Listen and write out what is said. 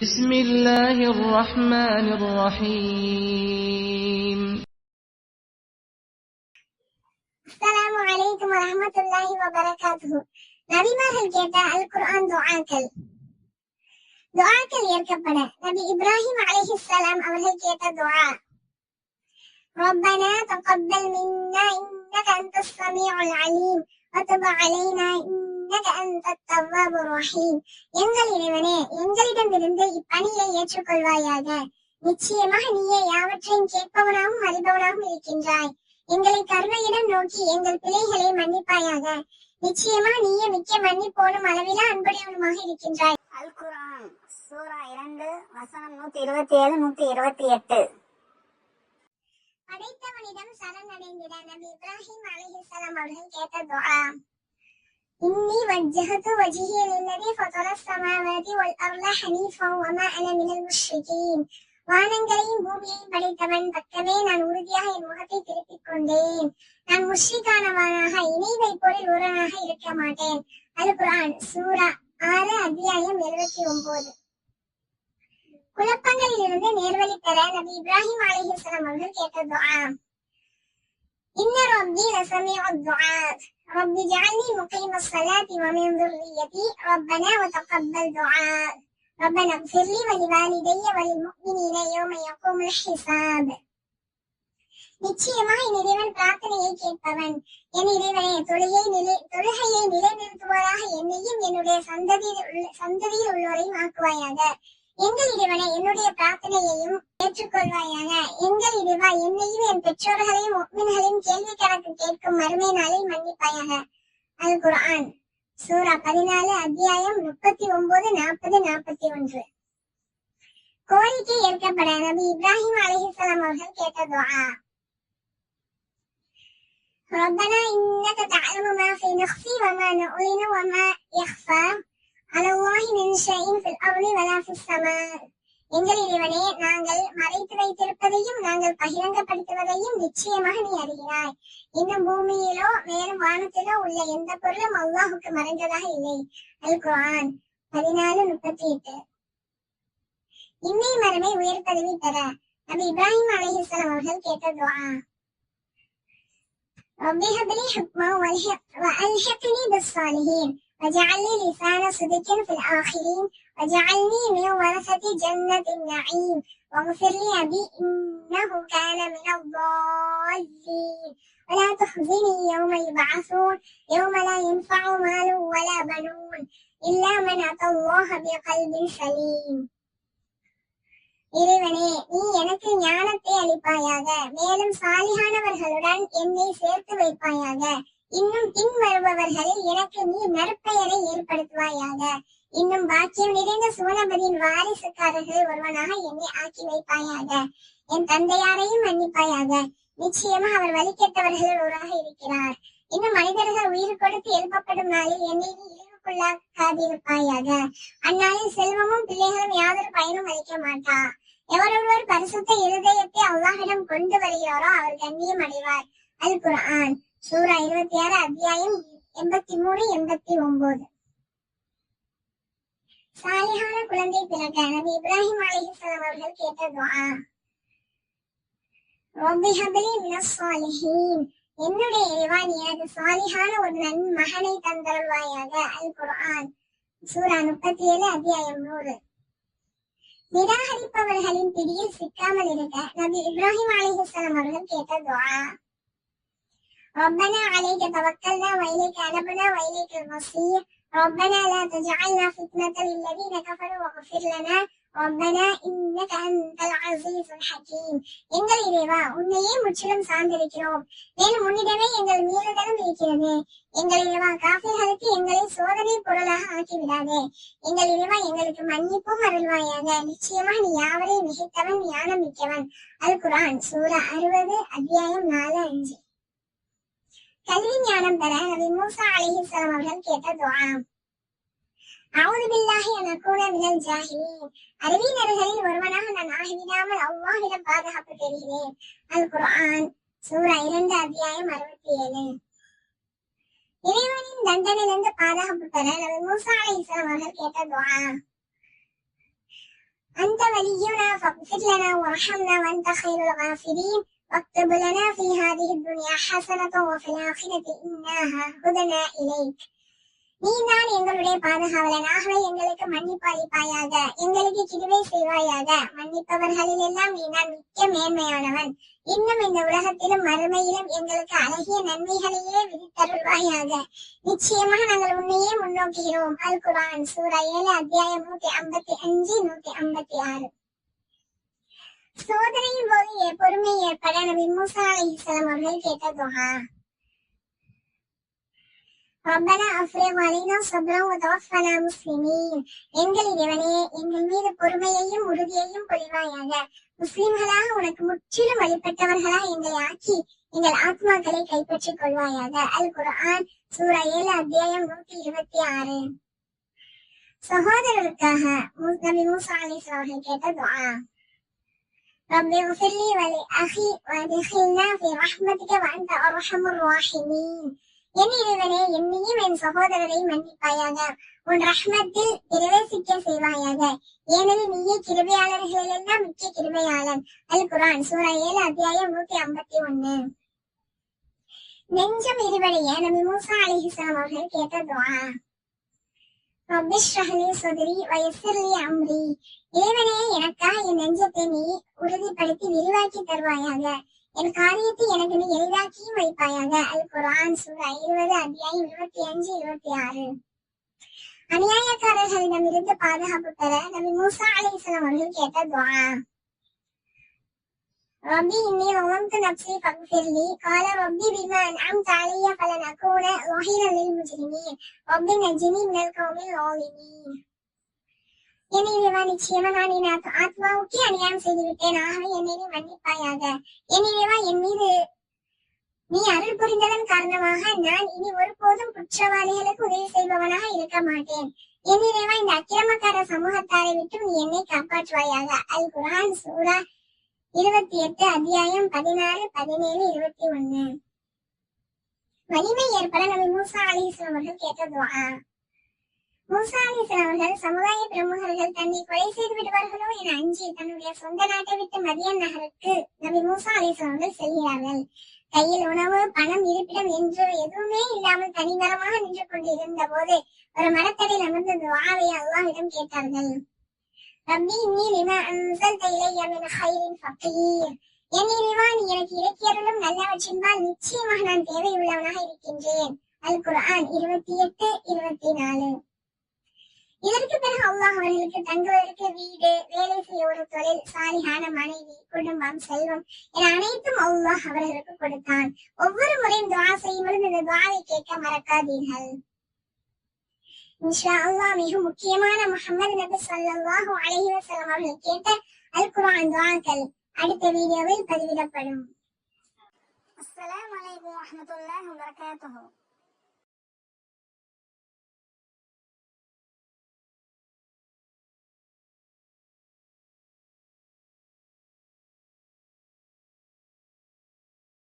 بسم الله الرحمن الرحيم அஸ்ஸலாமு அலைக்கும் வரஹ்மத்துல்லாஹி வபரகாத்துஹு நபிமார்கள் கேட்ட அல் குர்ஆன் துஆக்கள் துஆக்கள் ஏற்கப்பட நபி இப்ராஹிம் அலைஹிஸ்ஸலாம் அவர்கள் கேட்ட துஆ ربنا تقبل منا إنك أنت السميع العليم وتب علينا إنك இன்னக அந்த தவ்வாபு ரஹீம். எங்கள் இறைவனே எங்களிடமிருந்து இப்பணியை ஏற்றுக்கொள்வாயாக. நிச்சயமாக நீயே யாவற்றையும் கேட்பவனாகவும் அறிபவனாகவும் இருக்கின்றாய். எங்களை கருணையிடம் நோக்கி எங்கள் பிழைகளை மன்னிப்பாயாக. நிச்சயமாக நீயே மிக்க மன்னிப்போனும் அளவிலா அன்புடையவனுமாக இருக்கின்றாய். அல் குரான் சூரா இரண்டு வசனம் நூத்தி இருபத்தி ஏழு நூத்தி இருபத்தி எட்டு. படைத்தவனிடம் சரணடைந்திட நபி இப்ராஹிம் அலிஹிசலாம் அவர்கள் கேட்ட துவா إني وجهت وجهي للذي فطر السماوات والأرض حنيفا وما أنا من المشركين. வானங்களையும் பூமியையும் படைத்தவன் பக்கமே நான் உறுதியாக என் முகத்தை திருப்பிக் கொண்டேன் நான் முஷ்ரிகானவனாக இணை வைப்போரில் ஒருவனாக இருக்க மாட்டேன் அது குரான் சூரா ஆறு அத்தியாயம் எழுபத்தி ஒன்பது குழப்பங்களில் இருந்து நேர்வழி பெற நபி இப்ராஹிம் அலைஹிஸ்ஸலாம் அவர்கள் கேட்ட துஆ. இன்ன ரப்பி லசமீஉ துஆ ரப்பி ஜஅல்னி முகீம الصلاة ومن ذريتي ربنا وتقبل دعاء ربنا اغفر لي ولوالدي وللمؤمنين يوم يقوم الحساب நிச்சயமாக என் இறைவன் பிரார்த்தனையை கேட்பவன் என் இறைவனே தொழுகை நிலை தொழுகையை நிலைநிறுத்துவதாக என்னையும் என்னுடைய சந்ததியில் உள்ள சந்ததியில் உள்ளோரையும் ஆக்குவாயாக எங்கள் இறைவனை என்னுடைய பிரார்த்தனையையும் ஏற்றுக்கொள்வாயாக எங்கள் இறைவா என்னையும் என் பெற்றோர்களையும் ஒப்பின்களையும் கேள்வி கணக்கு கேட்கும் மறுமை நாளில் மன்னிப்பாயாக அல் குர்ஆன் சூரா பதினாலு அத்தியாயம் முப்பத்தி ஒன்பது நாற்பது நாற்பத்தி ஒன்று கோரிக்கை ஏற்கப்பட நபி இப்ராஹிம் அலைஹிஸ்ஸலாம் அவர்கள் கேட்ட துஆ ربنا إنك تعلم ما في نفسي وما نعلن وما يخفى على الله من شيء في الأرض ولا في السماء எங்கள் இறைவனே நாங்கள் மறைத்து வைத்திருப்பதையும் நாங்கள் பகிரங்கப்படுத்துவதையும் நிச்சயமாக நீ அறிகிறாய் இன்னும் பூமியிலோ மேலும் வானத்திலோ உள்ள எந்த பொருளும் அல்லாஹுக்கு மறைந்ததாக இல்லை அல் குர்ஆன் பதினாலு முப்பத்தி எட்டு இன்னை மரமை உயர் பதவி பெற நபி இப்ராஹிம் அலைஹிஸ்ஸலாம் அவர்கள் கேட்ட துஆ رب هب لي حكما والحق- وألحقني بالصالحين واجعل لي لسان صدق في الآخرين واجعلني من ورثة جنة النعيم واغفر لي أبي إنه كان من الضالين ولا تخزني يوم يبعثون يوم لا ينفع مال ولا بنون إلا من أتى الله بقلب سليم இறைவனே நீ எனக்கு ஞானத்தை அளிப்பாயாக மேலும் சாலிகானவர்களுடன் என்னை சேர்த்து வைப்பாயாக இன்னும் பின் வருபவர்களில் எனக்கு நீ நற்பெயரை ஏற்படுத்துவாயாக. இன்னும் பாக்கியம் நிறைந்த சூனபதியின் வாரிசுக்காரர்கள் ஒருவனாக என்னை ஆக்கி வைப்பாயாக. என் தந்தையாரையும் மன்னிப்பாயாக. நிச்சயமாக அவர் வழிகெட்டவர்களில் ஒருவராக இருக்கிறார். இன்னும் மனிதர்கள் உயிர் கொடுத்து எழுப்பப்படும் நாளில் என்னை நீ இழிவுக்குள்ளாக்காதிருப்பாயாக. அந்நாளில் செல்வமும் பிள்ளைகளும் யாதொரு பயனும் அளிக்க மாட்டா. எவரொருவர் பரிசுத்த இருதயத்தை அல்லாஹிடம் கொண்டு வருகிறாரோ அவர் கண்ணியம் அடைவார். அல் குர்ஆன். சூரா இருபத்தி ஆறு அத்தியாயம் எண்பத்தி மூணு எண்பத்தி ஒன்பது சாலிஹான குழந்தை பிறக்க நபி இப்ராஹிம் அலைஹிஸ்ஸலாம் அவர்கள் கேட்ட துஆ ரப்பி ஹப்லி மினஸ் சாலிஹீன். என்னுடைய இறைவா நீ எனக்கு சாலிஹான ஒரு நன் மகனை தந்தருள்வாயாக. அல் குர்ஆன் சூரா முப்பத்தி ஏழு அத்தியாயம் நூறு. நிராகரிப்பவர்களின் பிடியில் சிக்காமல் இருக்க நபி இப்ராஹிம் அலைஹிஸ்ஸலாம் அவர்கள் கேட்ட துவா. ربنا عليك توكلنا وإليك أنبنا وإليك المصير ربنا لا تجعلنا فتنة للذين كفروا واغفر لنا ربنا إنك أنت العزيز الحكيم எங்கள் இறைவா உன்னையே முற்றிலும் சார்ந்திருக்கிறோம் மேலும் உன்னிடமே எங்கள் மீறுதலும் இருக்கிறது எங்கள் இறைவா காஃபிர்களுக்கு எங்களை சோதனை பொருளாக ஆக்கிவிடாதே எங்கள் இறைவா எங்களுக்கு மன்னிப்பும் அருள்வாயாக நிச்சயமாக நீ யாவரையும் மிகைத்தவன் ஞானம் மிக்கவன் அல் குர்ஆன் சூரா அறுபது அத்தியாயம் நாலு அஞ்சு கல்வி ஞானம் பெற நபி மூசா அலைஹிஸ்ஸலாம் அவர்கள் கேட்ட துஆ அவுது பில்லாஹி அன் அகூன மினல் ஜாஹிலீன் அறிவினர்களில் ஒருவனாக நான் ஆகிவிடாமல் அல்லாஹ்விடம் பாதுகாப்பு பெறுகிறேன் அல் குர்ஆன் சூரா இரண்டு அத்தியாயம் அறுபத்தி ஏழு இறைவனின் தண்டனையிலிருந்து பாதுகாப்பு பெற நபி மூசா அலைஹிஸ்ஸலாம் அவர்கள் கேட்ட துஆ أنت ولينا فاغفر لنا وارحمنا وأنت خير الغافرين واكتب لنا في هذه الدنيا حسنة وفي الآخرة إنا هدنا إليك நீதான் எங்களுடைய பாதுகாவலன் ஆகவே எங்களுக்கு மன்னிப்பு அளிப்பாயாக எங்களுக்கு கிருபை செய்வாயாக மன்னிப்பவர்களில் எல்லாம் நீதான் மிக்க மேன்மையானவன் இன்னும் இந்த உலகத்திலும் மறுமையிலும் எங்களுக்கு அழகிய நன்மைகளையே விதித்தருள்வாயாக நிச்சயமாக நாங்கள் உன்னையே முன்னோக்குகிறோம் அல் குரான் சூரா ஏழு அத்தியாயம் நூத்தி ஐம்பத்தி அஞ்சு நூத்தி ஐம்பத்தி ஆறு சோதனையின் போது பொறுமை ஏற்பட நபி மூசா அலைஹிஸ்ஸலாம் அவர்கள் கேட்ட துஹா ரப்பனா அஃப்ரிக் அலைனா முஸ்லிமீன் எங்கள் இறைவனே எங்கள் மீது பொறுமையையும் உறுதியையும் பொழிவாயாக முஸ்லிம்களாக உனக்கு முற்றிலும் வழிபட்டவர்களா எங்களை ஆக்கி எங்கள் ஆத்மாக்களை கைப்பற்றிக் கொள்வாயாக. அல் குர்ஆன் சூரா ஏழு அத்தியாயம் நூத்தி இருபத்தி ஆறு. சகோதரருக்காக நபி மூசா அவர்கள் கேட்ட துஆ. رب اغفر لي ولأخي وادخلنا في رحمتك وأنت أرحم الراحمين என் இறைவனே என்னையும் என் சகோதரரை மன்னிப்பாயாக உன் ரஹ்மத்தில் பிரவேசிக்க செய்வாயாக ஏனெனில் நீயே கிருபையாளர்களிலெல்லாம் மிக்க கிருபையாளன் அல் குரான் சூரா ஏழு அத்தியாயம் நூத்தி ஐம்பத்தி ஒண்ணு நெஞ்சம் இருவடைய நபி மூசா அலிஹிஸ்லாம் அவர்கள் கேட்ட துஆ ரப்பிஷ்ரஹ் லி சத்ரி அம்ரி. இறைவனே எனக்காக என் நெஞ்சத்தை நீ உறுதிப்படுத்தி விரிவாக்கி தருவாயாக. என் காரியத்தை எனக்கு நீ எளிதாக்கியும் வைப்பாயாக. அல் குரான் சூரா இருபது அத்தியாயம் இருபத்தி அஞ்சு இருபத்தி ஆறு. அநியாயக்காரர்களிடமிருந்து பாதுகாப்பு பெற நபி மூசா அலைஹிஸ்ஸலாம் அவர்கள் கேட்ட துஆ ربي إني ظلمت نفسي فاغفر لي قال ربي بما أنعمت علي فلن أكون ظهيرا للمجرمين ربي نجني من القوم الظالمين என் இறைவா நிச்சயமா நான் என் ஆத்- ஆத்மாவுக்கே அநியாயம் செய்து விட்டேன் ஆகவே என்னை நீ மன்னிப்பாயாக என் இறைவா என் மீது நீ அருள் புரிந்ததன் காரணமாக நான் இனி ஒருபோதும் குற்றவாளிகளுக்கு உதவி செய்பவனாக இருக்க மாட்டேன் என் இறைவா இந்த அக்கிரமக்கார சமூகத்தாரை விட்டு நீ என்னை காப்பாற்றுவாயாக அல் குர்ஆன் சூரா இருபத்தி எட்டு அத்தியாயம் பதினாறு பதினேழு இருபத்தி ஒண்ணு வலிமை ஏற்பட நபி மூசா அலிஸ்லாம் அவர்கள் கேட்ட துஆ மூசா அலிஸ்லாம் அவர்கள் சமுதாய பிரமுகர்கள் தன்னை கொலை செய்து விடுவார்களோ என அஞ்சி தன்னுடைய சொந்த நாட்டை விட்டு மதியன் நகருக்கு நபி மூசா அலிஸ்லாம் அவர்கள் செல்கிறார்கள். கையில் உணவு பணம் இருப்பிடம் என்று எதுவுமே இல்லாமல் தனிமரமாக நின்று கொண்டிருந்த போது ஒரு மரத்தடியில் அமர்ந்து துஆவை அல்லாவிடம் கேட்டார்கள். ரப்பி இன்னி லிமா அன்சல்த இலைய மின் ஹைரின் ஃபகீர் என் இறைவா நீ எனக்கு இலக்கியர்களும் நல்லவற்றின்பால் நிச்சயமாக நான் தேவை உள்ளவனாக இருக்கின்றேன். அல் குர்ஆன் இருபத்தி எட்டு இருபத்தி நாலு இதற்கு பிறகு அல்லாஹ் அவர்களுக்கு தங்குவதற்கு வீடு வேலை செய்ய ஒரு தொழில் சாலிகான மனைவி குடும்பம் செல்வம் என அனைத்தும் அல்லாஹ் அவர்களுக்கு கொடுத்தான். ஒவ்வொரு முறையும் துவா செய்யும் பொழுது இந்த துவாவை கேட்க மறக்காதீர்கள். இன்ஷா அல்லாஹ் மிக முக்கியமான முகமது நபி ஸல்லல்லாஹு அலஹி வசலம் அவர்கள் கேட்ட அல் குரான் துவாக்கள் அடுத்த வீடியோவில் பதிவிடப்படும். அஸ்லாம் வலைக்கம் வரஹ்மத்துல்லாஹி வபரகாத்துஹு.